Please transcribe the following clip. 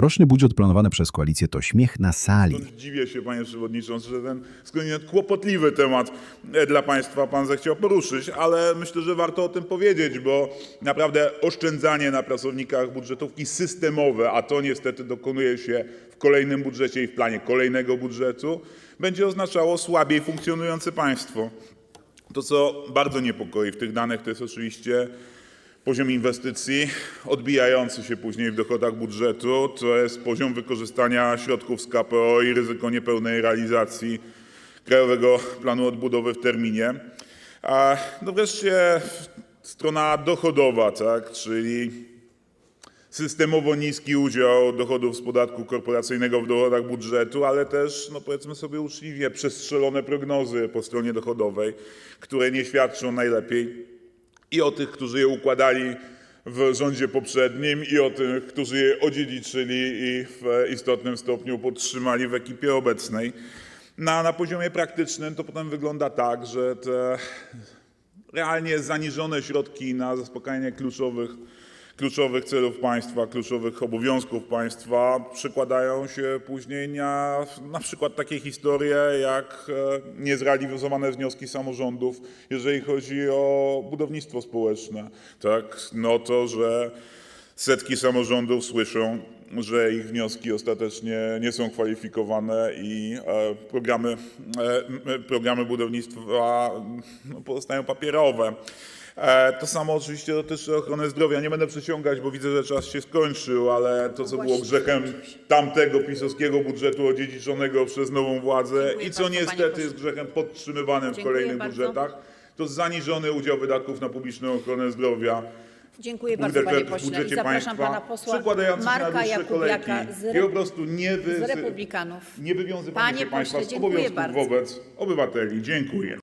Roczny budżet planowany przez koalicję to śmiech na sali. Dziwię się, panie przewodniczący, że ten skądinąd kłopotliwy temat e, dla państwa pan zechciał poruszyć, ale myślę, że warto o tym powiedzieć, bo naprawdę oszczędzanie na pracownikach budżetówki systemowe, a to niestety dokonuje się w kolejnym budżecie i w planie kolejnego budżetu, będzie oznaczało słabiej funkcjonujące państwo. To, co bardzo niepokoi w tych danych, to jest oczywiście poziom inwestycji odbijający się później w dochodach budżetu, to jest poziom wykorzystania środków z KPO i ryzyko niepełnej realizacji Krajowego Planu Odbudowy w terminie. A no wreszcie strona dochodowa, tak, czyli systemowo niski udział dochodów z podatku korporacyjnego w dochodach budżetu, ale też, no powiedzmy sobie uczciwie, przestrzelone prognozy po stronie dochodowej, które nie świadczą najlepiej i o tych, którzy je układali w rządzie poprzednim, i o tych, którzy je odziedziczyli i w istotnym stopniu podtrzymali w ekipie obecnej. Na, na poziomie praktycznym to potem wygląda tak, że te realnie zaniżone środki na zaspokajanie kluczowych, kluczowych celów państwa, kluczowych obowiązków państwa przekładają się później na na przykład takie historie jak e, niezrealizowane wnioski samorządów, jeżeli chodzi o budownictwo społeczne. Tak? No to, że setki samorządów słyszą, że ich wnioski ostatecznie nie są kwalifikowane i e, programy, e, programy budownictwa no, pozostają papierowe. E, To samo oczywiście dotyczy ochrony zdrowia. Nie będę przeciągać, bo widzę, że czas się skończył, ale to, co było grzechem tamtego pisowskiego budżetu odziedziczonego przez nową władzę i co niestety jest grzechem podtrzymywanym w kolejnych budżetach, to zaniżony udział wydatków na publiczną ochronę zdrowia Dziękuję bardzo, panie pośle. I zapraszam pana posła Marka Jakubiaka z, i po Re- prostu nie, wy, z Republikanów. nie wywiązywanie się państwa z obowiązków bardzo. wobec obywateli. Dziękuję.